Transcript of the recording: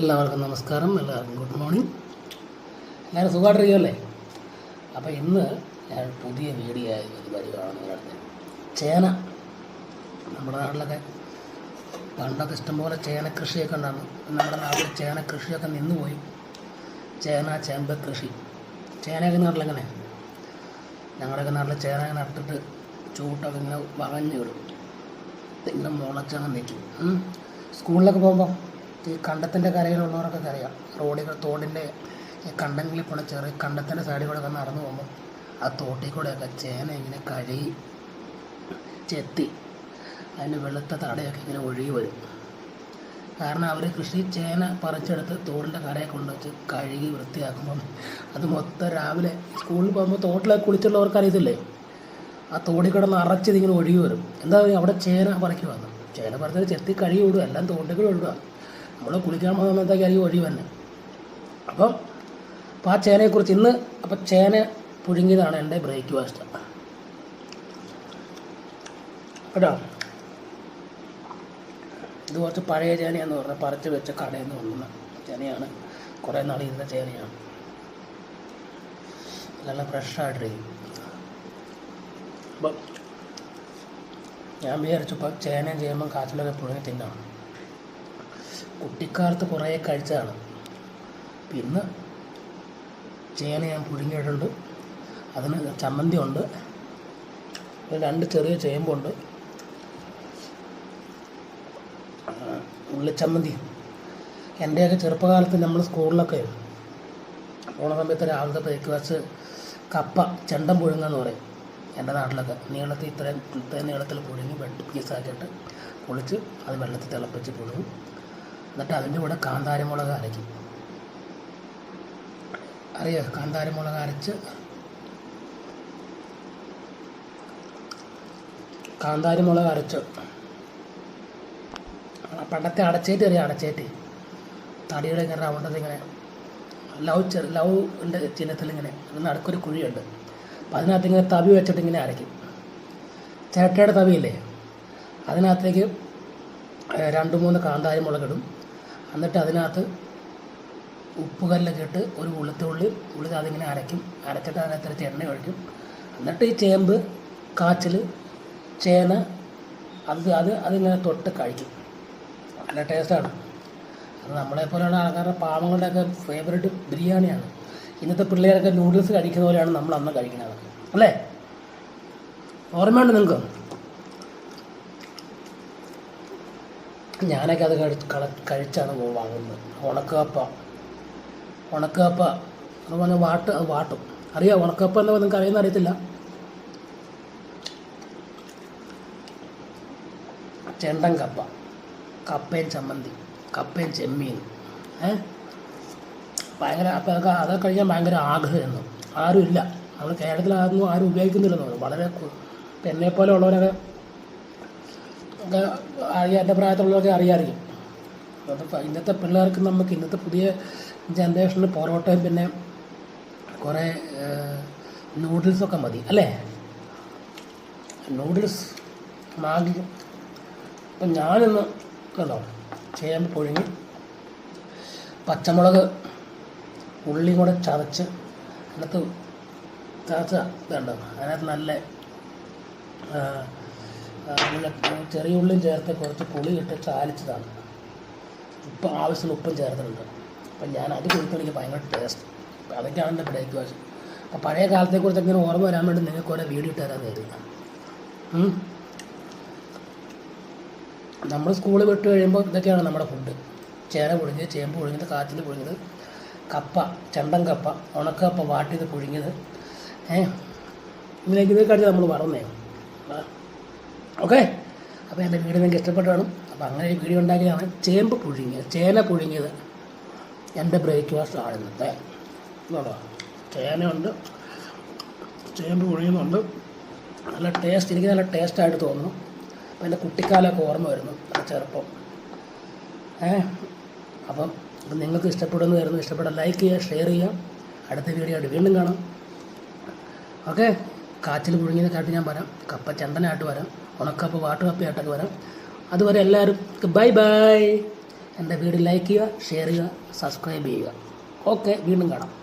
എല്ലാവർക്കും നമസ്കാരം എല്ലാവർക്കും ഗുഡ് മോർണിംഗ് എല്ലാവരും സുഖമായിട്ടിരിക്കുമല്ലേ അപ്പോൾ ഇന്ന് ഞാൻ പുതിയ വീഡിയോ ആയ പരിപാടിയാണ് നിങ്ങളുടെ ചേന. നമ്മുടെ നാട്ടിലൊക്കെ പണ്ടൊക്കെ ഇഷ്ടംപോലെ ചേന കൃഷിയൊക്കെ ഉണ്ടാകും നമ്മുടെ നാട്ടിൽ ചേന കൃഷിയൊക്കെ നിന്നുപോയി. ചേന ചേമ്പ് കൃഷി. ചേനയൊക്കെ നാട്ടിലെങ്ങനെ ഞങ്ങളുടെയൊക്കെ നാട്ടിൽ ചേന നട്ടിട്ട് ചൂട്ടൊക്കെ ഇങ്ങനെ വളഞ്ഞു വിടും ഇങ്ങനെ മുളച്ചങ്ങ് നിൽക്കും. സ്കൂളിലൊക്കെ പോകുമ്പോൾ ഈ കണ്ടത്തിന്റെ കരയിലുള്ളവർക്കൊക്കെ അറിയാം റോഡുകൾ തോടിന്റെ ഈ കണ്ടങ്ങളിൽ പോണ ചെറിയ കണ്ടത്തിന്റെ സൈഡിൽ കൂടെ ഒക്കെ നടന്നു പോകുമ്പോൾ ആ തോട്ടിൽ കൂടെയൊക്കെ ചേന ഇങ്ങനെ കഴുകി ചെത്തി അതിന് വെളുത്ത തടയൊക്കെ ഇങ്ങനെ ഒഴുകി വരും. കാരണം അവർ കൃഷി ചേന പറിച്ചെടുത്ത് തോടിന്റെ കരയെ കൊണ്ടുവച്ച് കഴുകി വൃത്തിയാക്കുമ്പം അത് മൊത്തം രാവിലെ സ്കൂളിൽ പോകുമ്പോൾ തോട്ടിലൊക്കെ കുളിച്ചുള്ളവർക്ക് അറിയത്തില്ലേ? ആ തോടിൽ കിടന്ന് അറച്ചതിങ്ങനെ ഒഴുകി വരും. എന്താ അവിടെ ചേന പറിക്കുവാന്ന് ചേന പറിച്ചത് ചെത്തി കഴുകി വിടുക എല്ലാം തോട്ടിൽ കൂടെ നമ്മൾ കുളിക്കാൻ പോകുന്ന സമയത്തേക്ക് അരി ഒഴുകി തന്നെ അപ്പം അപ്പോൾ ആ ചേനയെക്കുറിച്ച് ഇന്ന് അപ്പം ചേന പുഴുങ്ങിയതാണ് എന്റെ ബ്രേക്ക്ഫാസ്റ്റ് കേട്ടോ? ഇത് കുറച്ച് പഴയ ചേനയാന്ന് പറഞ്ഞാൽ പറിച്ച് വെച്ച കടയിൽ നിന്ന് കൊണ്ടുവന്ന ചേനയാണ്. കുറേ നാൾ ഇരുന്ന ചേനയാണ്. നല്ല ഫ്രഷായിട്ടിരിക്കും അപ്പം ഞാൻ വിചാരിച്ചപ്പോൾ ചേനയും ചെയ്യുമ്പം കാച്ചിലൊക്കെ പുഴുങ്ങി തിന്നാം. കുട്ടിക്കാലത്ത് കുറേ കഴിച്ചതാണ്. പിന്നെ ചേന ഞാൻ പുഴുങ്ങിയിട്ടുണ്ട്. അതിന് ചമ്മന്തി ഉണ്ട് രണ്ട് ചെറിയ ചേമ്പുണ്ട്. ഉള്ളിച്ചമ്മന്തി. എന്റെയൊക്കെ ചെറുപ്പകാലത്ത് നമ്മൾ സ്കൂളിലൊക്കെ പോണ സമയത്ത് രാവിലത്തെ ബ്രേക്ക്ഫാസ്റ്റ് കപ്പ ചെണ്ടം പുഴുങ്ങെന്ന് പറയും എന്റെ നാട്ടിലൊക്കെ. നീളത്തിൽ ഇത്രയും ഇത്രയും നീളത്തിൽ പുഴുങ്ങി വെട്ടി പീസാക്കിയിട്ട് പൊളിച്ച് അത് വെള്ളത്തിൽ തിളപ്പിച്ച് പുഴുങ്ങും. എന്നിട്ട് അതിന്റെ കൂടെ കാന്താരമുളക് അരയ്ക്കും അറിയോ? കാന്താരമുളക് അരച്ച് കാന്താരിമുളക് അരച്ച് പണ്ടത്തെ അടച്ചേറ്റ് അറിയാം? അടച്ചേറ്റ്. തടിയുടെ ഇങ്ങനെ റൗണ്ടത് ഇങ്ങനെ ലവ് ചെറു ലവിന്റെ ചിഹ്നത്തിൽ ഇങ്ങനെ നടുക്കൊരു കുഴിയുണ്ട്. അപ്പം അതിനകത്ത് ഇങ്ങനെ തവി വെച്ചിട്ട് ഇങ്ങനെ അരയ്ക്കും ചേട്ടയുടെ തവിയില്ലേ? അതിനകത്തേക്ക് രണ്ട് മൂന്ന് കാന്താരി മുളകിടും എന്നിട്ട് അതിനകത്ത് ഉപ്പുകല്ലൊക്കെ ഇട്ട് ഒരു ഉളുത്തുള്ളി ഉള്ളി അതിങ്ങനെ അരയ്ക്കും. അരച്ചിട്ട് അതിനകത്ത് എണ്ണ ഒഴിക്കും. എന്നിട്ട് ഈ ചേമ്പ് കാച്ചിൽ ചേന അത് അത് അതിങ്ങനെ തൊട്ട് കഴിക്കും. നല്ല ടേസ്റ്റാണ്. അത് നമ്മളെ പോലെയുള്ള ആൾക്കാരുടെ പാവങ്ങളുടെയൊക്കെ ഫേവറേറ്റ് ബിരിയാണിയാണ്. ഇന്നത്തെ പിള്ളേരൊക്കെ നൂഡിൽസ് കഴിക്കുന്ന പോലെയാണ് നമ്മൾ അന്ന് കഴിക്കുന്നത്. അല്ലേ? ഓർമ്മയുണ്ട് നിങ്ങൾക്ക്? ഞാനൊക്കെ അത് കഴി കഴിച്ചാണ് വാങ്ങുന്നത്. ഉണക്കപ്പ. ഉണക്കപ്പ. എന്ന് പറഞ്ഞാൽ വാട്ട് വാട്ടും. അറിയാം ഉണക്കപ്പ എന്ന് നിങ്ങൾക്ക് അറിയുന്ന അറിയത്തില്ല? ചെണ്ടൻ കപ്പ. കപ്പയും ചമ്മന്തി. കപ്പയും ചെമ്മീൻ. ഏ? ഭയങ്കര അപ്പോൾ അതൊക്കെ അതൊക്കെ കഴിക്കാൻ ഭയങ്കര ആഗ്രഹമായിരുന്നു. ആരും ഇല്ല നമ്മൾ കേരളത്തിലായിരുന്നു ആരും ഉപയോഗിക്കുന്നില്ലെന്ന് വളരെ എന്നെ പോലെ ഉള്ളവരൊക്കെ എന്റെ പ്രായത്തിലുള്ളവരൊക്കെ അറിയാമായിരിക്കും ഇന്നത്തെ പിള്ളേർക്ക് നമുക്ക് ഇന്നത്തെ പുതിയ ജനറേഷന് പൊറോട്ടയും പിന്നെ കുറേ നൂഡിൽസൊക്കെ മതി അല്ലേ? Noodles Maggi. അപ്പം ഞാനിന്ന് കണ്ടോ ചേമ്പ് പുഴുങ്ങി പച്ചമുളക് ഉള്ളിയും കൂടെ ചതച്ച് അതിനകത്ത് ചതച്ച ഇതുണ്ടോ അതിനകത്ത് നല്ല ചെറിയ ഉള്ളിൽ ചേർത്ത് കുറച്ച് പുളി ഇട്ട് ചാലിച്ചതാണ്. ഉപ്പ് ആവശ്യത്തിന് ഉപ്പും ചേർത്തിട്ടുണ്ട്. അപ്പം ഞാൻ അത് കൊടുത്തു എനിക്ക് ഭയങ്കര ടേസ്റ്റ് അപ്പം അതൊക്കെയാണ് എന്റെ ബ്രേക്ക്ഫാസ്റ്റ് അപ്പം പഴയ കാലത്തെക്കുറിച്ച് ഇങ്ങനെ ഓർമ്മ വരാൻ വേണ്ടി നിങ്ങൾക്ക് ഓരോ വീഡിയോ ഇട്ട് തരാൻ കരുതി നമ്മൾ സ്കൂളിൽ വിട്ട് കഴിയുമ്പോൾ ഇതൊക്കെയാണ് നമ്മുടെ ഫുഡ് ചേന പുഴുങ്ങിയത് ചേമ്പ് പുഴുങ്ങിയത് കാച്ചിൽ പുഴുങ്ങിയത് കപ്പ ചണ്ടൻ കപ്പ ഉണക്കപ്പ വാട്ടിയത് പുഴുങ്ങിയത്. ഏ? ഇതിലേക്ക് ഇതൊക്കെ നമ്മൾ മറന്നേ ഓക്കെ? അപ്പോൾ എന്റെ വീഡിയോ നിങ്ങൾക്ക് ഇഷ്ടപ്പെട്ടു കാണും അപ്പോൾ അങ്ങനെ ഒരു വീഡിയോ ഉണ്ടാക്കിയതാണ്. ചേമ്പ് പുഴുങ്ങിയത് ചേന പുഴുങ്ങിയത് എന്റെ ബ്രേക്ക്ഫാസ്റ്റ് ആണ് ഇന്നത്തെ. കേട്ടോ ചേനയുണ്ട് ചേമ്പ് പുഴുങ്ങുന്നുണ്ട്. നല്ല ടേസ്റ്റ് എനിക്ക് നല്ല ടേസ്റ്റായിട്ട് തോന്നുന്നു. അപ്പോൾ എന്റെ കുട്ടിക്കാലമൊക്കെ ഓർമ്മ വരുന്നു ചെറുപ്പം. ഏ? അപ്പം അപ്പം നിങ്ങൾക്ക് ഇഷ്ടപ്പെടുന്നു വരുന്നു ഇഷ്ടപ്പെട്ട ലൈക്ക് ചെയ്യുക ഷെയർ ചെയ്യുക. അടുത്ത വീഡിയോ ആയിട്ട് വീണ്ടും കാണാം. ഓക്കെ? കാച്ചിൽ പുഴുങ്ങിയതൊക്കെയായിട്ട് ഞാൻ വരാം. കപ്പ ചന്ദനായിട്ട് വരാം. ഉണക്കപ്പ വാട്ടുകപ്പയായിട്ടൊക്കെ വരാം. അതുവരെ എല്ലാവരും ബൈ ബൈ എന്റെ വീഡിയോ ലൈക്ക് ചെയ്യുക ഷെയർ ചെയ്യുക സബ്സ്ക്രൈബ് ചെയ്യുക. ഓക്കെ വീണ്ടും കാണാം.